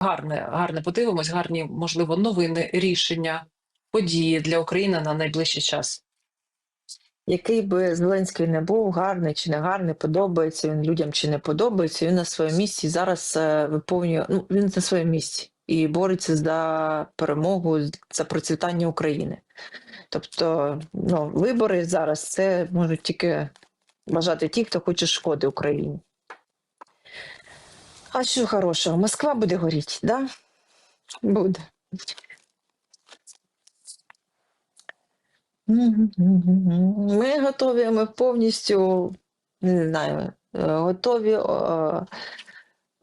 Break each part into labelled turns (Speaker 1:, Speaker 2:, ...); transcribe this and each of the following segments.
Speaker 1: гарне, гарне подивимось, гарні, можливо, новини, рішення, події для України на найближчий час.
Speaker 2: Який би Зеленський не був, гарний чи не гарний, подобається він людям чи не подобається, він на своєму місці зараз е, виповнює, ну, він на своєму місці і бореться за перемогу, за процвітання України. Тобто, ну, вибори зараз це можуть тільки бажати ті, хто хоче шкоди Україні. А що хорошого? Москва буде горіти, да? Буде. Ми готові, ми повністю не знаю, е, готові е,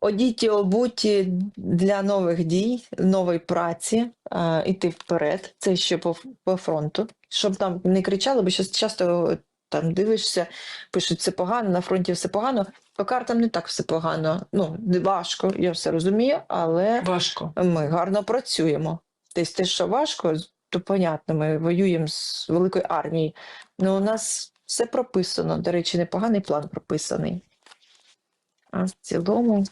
Speaker 2: одіті, обуті для нових дій, нової праці, е, іти вперед. Це ще по, по фронту, щоб там не кричали, бо часто там дивишся, пишуть все погано, на фронті все погано. По картам не так все погано. Ну, важко, я все розумію, але
Speaker 1: Важко.
Speaker 2: ми гарно працюємо. Тобто те, що важко, то понятно, ми воюємо з великою армією. Ну, у нас все прописано. До речі, непоганий план прописаний. А в цілому.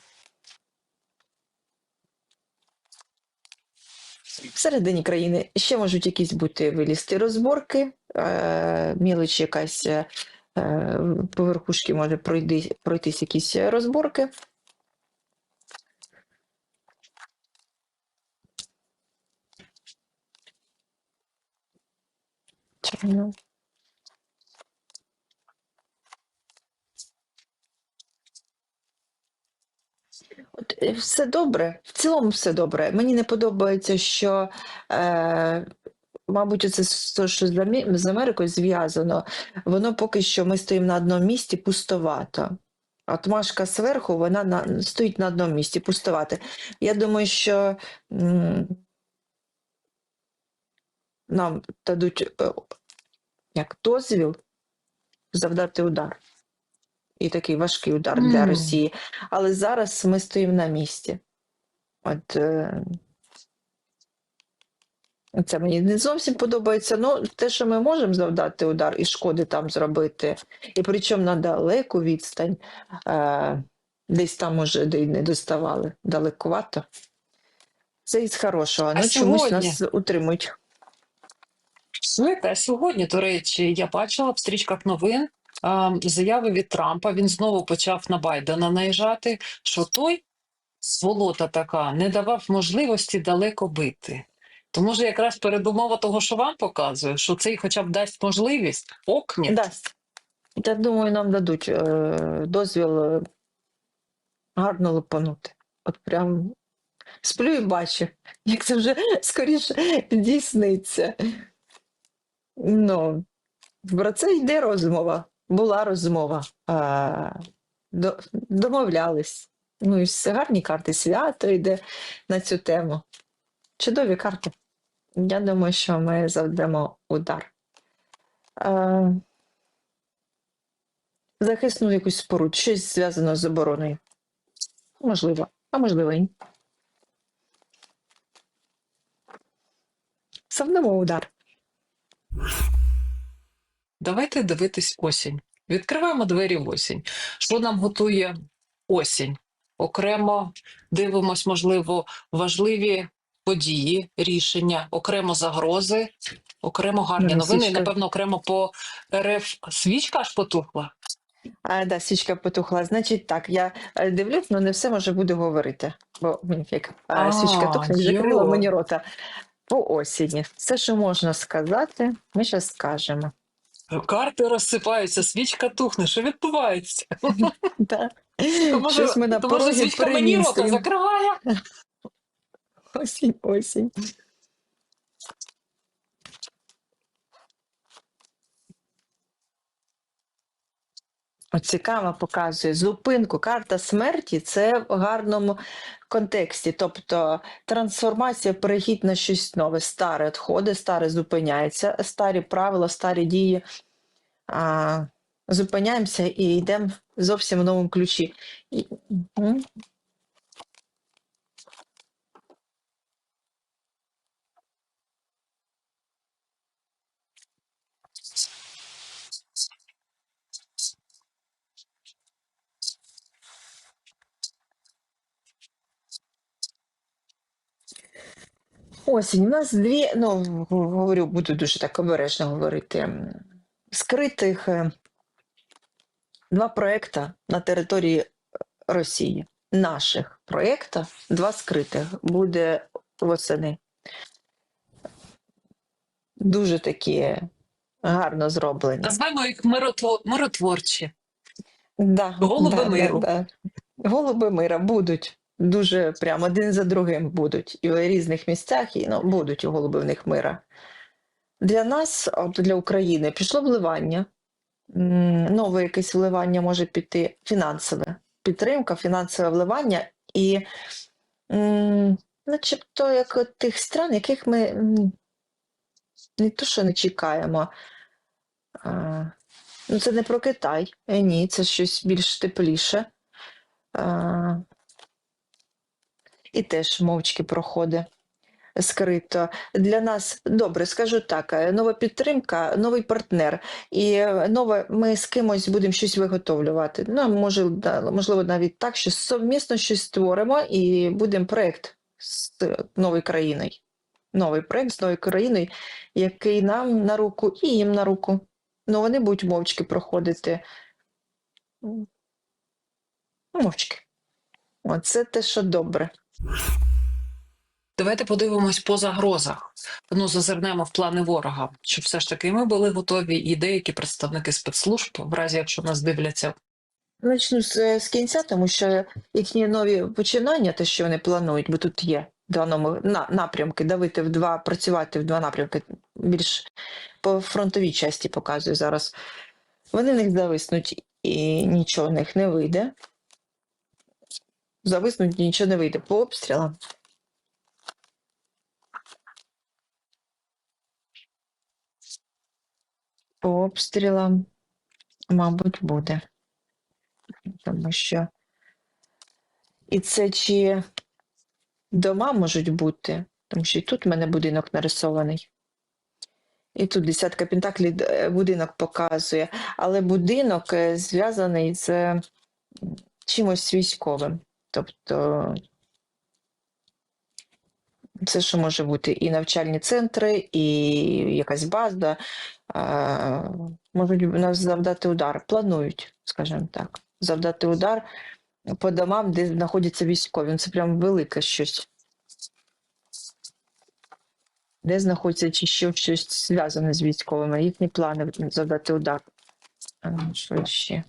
Speaker 2: Всередині країни ще можуть якісь бути вилізти розборки, мілич мілоч якась е, по верхушці може пройти, пройтись якісь розборки. Чому? От е, все добре, в цілому все добре. Мені не подобається, що, е, мабуть, це з, що з Америкою зв'язано. Воно поки що ми стоїмо на одному місці пустовато. От Машка зверху, вона на, стоїть на одному місці, пустовато. Я думаю, що м, нам дадуть е, як дозвіл завдати удар. І такий важкий удар для Росії. Але зараз ми стоїмо на місці. От е, це мені не зовсім подобається. Ну, те, що ми можемо завдати удар і шкоди там зробити, і причому на далеку відстань, е, десь там може де й не доставали далекувато. Це із хорошого.
Speaker 1: А
Speaker 2: Ну, чомусь нас утримують.
Speaker 1: Слухайте, а сьогодні, до речі, я бачила в стрічках новин заяви від Трампа. Він знову почав на Байдена наїжджати, що той сволота така не давав можливості далеко бити. То може якраз передумова того, що вам показує, що цей хоча б дасть можливість окні.
Speaker 2: Дасть. Я думаю, нам дадуть е, дозвіл е, гарно лупанути. От прям сплю і бачу, як це вже скоріше здійсниться. Ну, про це йде розмова. Була розмова. Домовлялись. Ну і все гарні карти. Свято йде на цю тему. Чудові карти. Я думаю, що ми завдамо удар. Захисну якусь споруд, щось зв'язано з обороною. Можливо, а можливо, і ні. Завдамо удар.
Speaker 1: Давайте дивитись осінь. Відкриваємо двері в осінь. Що нам готує осінь? Окремо дивимось, можливо, важливі події, рішення, окремо загрози, окремо гарні
Speaker 2: Ну,
Speaker 1: новини. І,
Speaker 2: свічка.
Speaker 1: напевно, окремо по РФ свічка аж потухла.
Speaker 2: А, да, свічка потухла. Значить, так, я е, дивлюсь, але не все може буду говорити. Бо як а, свічка тухне, закрила мені рота. По осені. Все, що можна сказати, ми зараз скажемо.
Speaker 1: Карти розсипаються, свічка тухне. Що відбувається?
Speaker 2: Щось ми на порозі
Speaker 1: свічка мені рота закриває?
Speaker 2: Осінь, осінь. Цікаво показує зупинку. Карта смерті це в гарному контексті. Тобто трансформація, перехід на щось нове, старе відходи, старе зупиняється, старі правила, старі дії. А, зупиняємося і йдемо зовсім в новому ключі. Осінь. У нас дві, ну, говорю, буду дуже так обережно говорити. Скритих е, два проекти на території Росії. Наших проєктів, два скритих, буде восени. Дуже такі гарно зроблені.
Speaker 1: Назвемо їх миротво- миротворчі.
Speaker 2: Да,
Speaker 1: Голуби
Speaker 2: да,
Speaker 1: миру.
Speaker 2: Да, да. Голуби мира будуть. Дуже прямо один за другим будуть. І в різних місцях, і ну, будуть у голубивних мира. Для нас, от для України, пішло вливання. Нове якесь вливання може піти фінансове. Підтримка, фінансове вливання і начебто як от тих стран, яких ми не то, що не чекаємо. А, Ну, це не про Китай. Е, ні, це щось більш тепліше. А, і теж мовчки проходить скрито. Для нас добре, скажу так: е, нова підтримка, новий партнер. І е, нове, ми з кимось будемо щось виготовлювати. Ну, може, можливо, навіть так, що совмісно щось створимо і будемо проєкт з е, новою країною. Новий проєкт з новою країною, який нам на руку і їм на руку. Ну, вони будуть мовчки проходити. Мовчки. Оце те, що добре.
Speaker 1: Давайте подивимось по загрозах. Ну, зазирнемо в плани ворога, щоб все ж таки ми були готові, і деякі представники спецслужб, в разі якщо нас дивляться,
Speaker 2: Почну з, з кінця, тому що їхні нові починання, те, що вони планують, бо тут є два номи- на, напрямки, давити в два, працювати в два напрямки, більш по фронтовій часті показую зараз. Вони в них зависнуть і нічого в них не вийде. Зависнуть нічого не вийде по обстрілам. По обстрілам, мабуть, буде. Тому що і це чи дома можуть бути, тому що і тут в мене будинок нарисований. І тут десятка пентаклів е, будинок показує, але будинок е, зв'язаний з чимось військовим. Тобто це що може бути і навчальні центри, і якась база. Можуть нас завдати удар. Планують, скажімо так, завдати удар по домам, де знаходяться військові. Ну, Це прям велике щось. Де знаходиться чи ще щось зв'язане з військовими, їхні плани завдати удар. Що ще?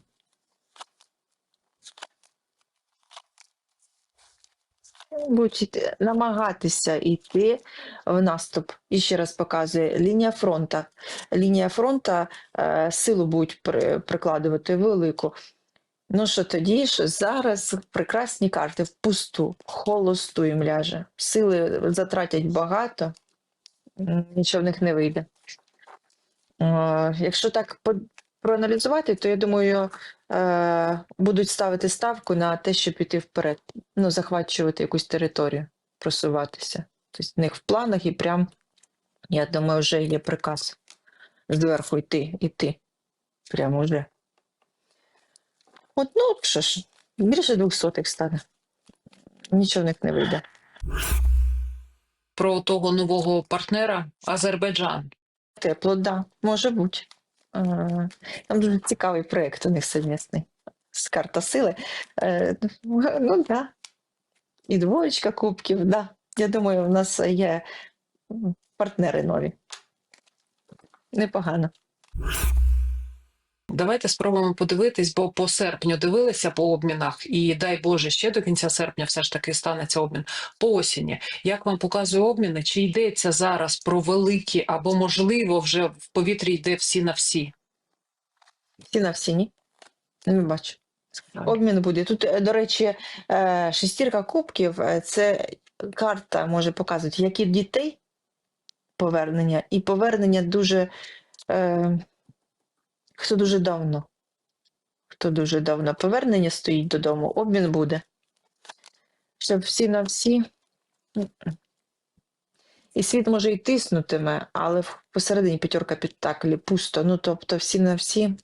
Speaker 2: Будуть намагатися йти в наступ. І ще раз показує лінія фронту. Лінія фронту е, силу будуть при, прикладувати велику. Ну що тоді ж зараз прекрасні карти впусту, холосту їм ляже. Сили затратять багато, нічого в них не вийде. Е, Якщо так проаналізувати, то я думаю, е, будуть ставити ставку на те, щоб піти вперед, ну, захвачувати якусь територію, просуватися. Тобто в них в планах і прям, я думаю, вже є приказ зверху йти, йти. Прямо вже. От, ну, що ж, більше двох сотих стане. Нічого в них не вийде.
Speaker 1: про того нового партнера Азербайджан.
Speaker 2: Тепло, да, може бути. Там дуже цікавий проєкт у них совмісний з карта сили. Е, Ну, да. І двоєчка кубків, да. Я думаю, у нас є партнери нові. Непогано.
Speaker 1: Давайте спробуємо подивитись, бо по серпню дивилися по обмінах, і дай Боже, ще до кінця серпня все ж таки станеться обмін по осені. Як вам показує обміни? Чи йдеться зараз про великі або можливо вже в повітрі йде всі на всі?
Speaker 2: Всі на всі, ні? Не бачу. Обмін буде. Тут, е, до речі, е, шестірка кубків е, це карта може показувати, як і в дітей повернення, і повернення дуже. Хто дуже давно. Хто дуже давно повернення стоїть додому, обмін буде. Щоб всі на всі. І світ може і тиснутиме, але посередині п'ятерка підтаклі пусто. Ну, тобто всі на всі.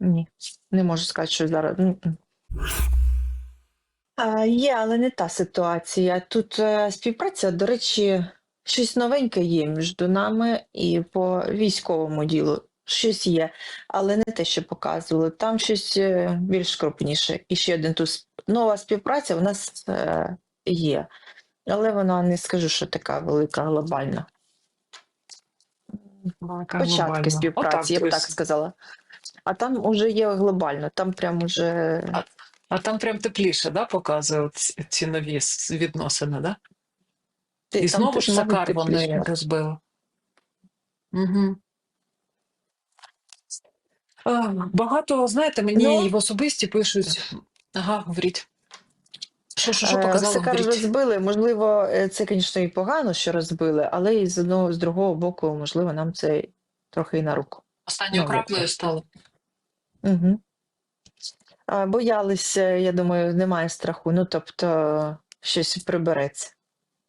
Speaker 2: Ні, не можу сказати, що зараз. А, є, але не та ситуація. Тут е, співпраця, до речі, щось новеньке є між нами і по військовому ділу. Щось є, але не те, що показували. Там щось е, більш крупніше. І ще один тут нова співпраця в нас е, є, але вона не скажу, що така велика глобальна.
Speaker 1: Велика
Speaker 2: Початки
Speaker 1: глобальна.
Speaker 2: співпраці, я б так сказала. А там уже є глобально, там прям уже
Speaker 1: А там прям тепліше, да, показує ці, нові відносини, да?
Speaker 2: Ти-
Speaker 1: І
Speaker 2: там
Speaker 1: знову ж Сакар вони розбили. Угу. Багато, знаєте, мені
Speaker 2: Ну.
Speaker 1: в особисті пишуть. Ага, говоріть. Що, що, що
Speaker 2: Е,
Speaker 1: показала?
Speaker 2: Сакар розбили. Можливо, е, це, звісно, і погано, що розбили, але і з одного з другого боку, можливо, нам це трохи і на руку.
Speaker 1: Останньою
Speaker 2: ну,
Speaker 1: краплею стало.
Speaker 2: Угу. Боялися, я думаю, немає страху. Ну, тобто, щось прибереться.